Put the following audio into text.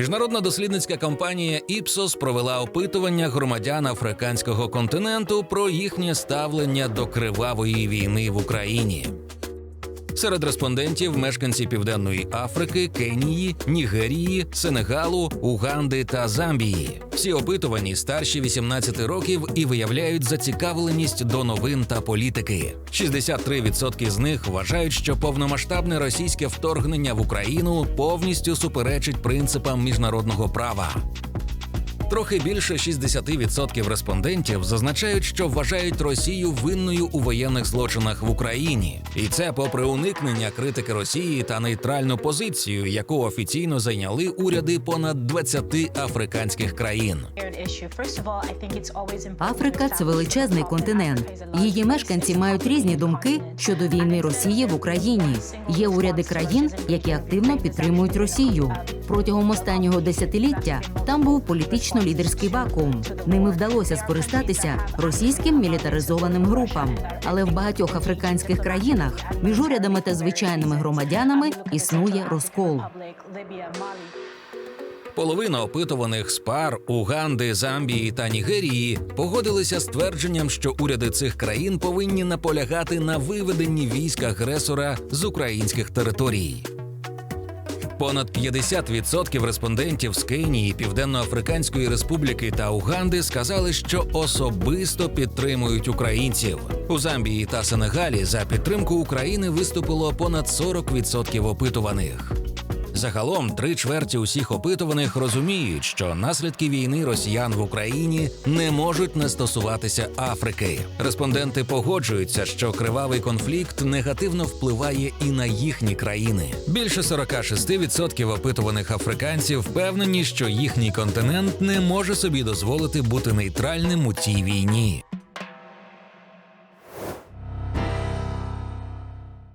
Міжнародна дослідницька компанія Іпсос провела опитування громадян африканського континенту про їхнє ставлення до кривавої війни в Україні. Серед респондентів мешканці Південної Африки, Кенії, Нігерії, Сенегалу, Уганди та Замбії. Всі опитувані старші 18 років і виявляють зацікавленість до новин та політики. 63% з них вважають, що повномасштабне російське вторгнення в Україну повністю суперечить принципам міжнародного права. Трохи більше 60% респондентів зазначають, що вважають Росію винною у воєнних злочинах в Україні, і це попри уникнення критики Росії та нейтральну позицію, яку офіційно зайняли уряди понад 20 африканських країн. Африка це величезний континент. Її мешканці мають різні думки щодо війни Росії в Україні. Є уряди країн, які активно підтримують Росію. Протягом останнього десятиліття там був політично-лідерський вакуум. Ними вдалося скористатися російським мілітаризованим групам. Але в багатьох африканських країнах між урядами та звичайними громадянами існує розкол. Половина опитуваних з пар Уганди, Замбії та Нігерії погодилися з твердженням, що уряди цих країн повинні наполягати на виведенні військ агресора з українських територій. Понад 50% респондентів з Кенії, Південно-Африканської Республіки та Уганди сказали, що особисто підтримують українців. У Замбії та Сенегалі за підтримку України виступило понад 40% опитуваних. Загалом три чверті усіх опитуваних розуміють, що наслідки війни росіян в Україні не можуть не стосуватися Африки. Респонденти погоджуються, що кривавий конфлікт негативно впливає і на їхні країни. Більше 46% опитуваних африканців впевнені, що їхній континент не може собі дозволити бути нейтральним у цій війні.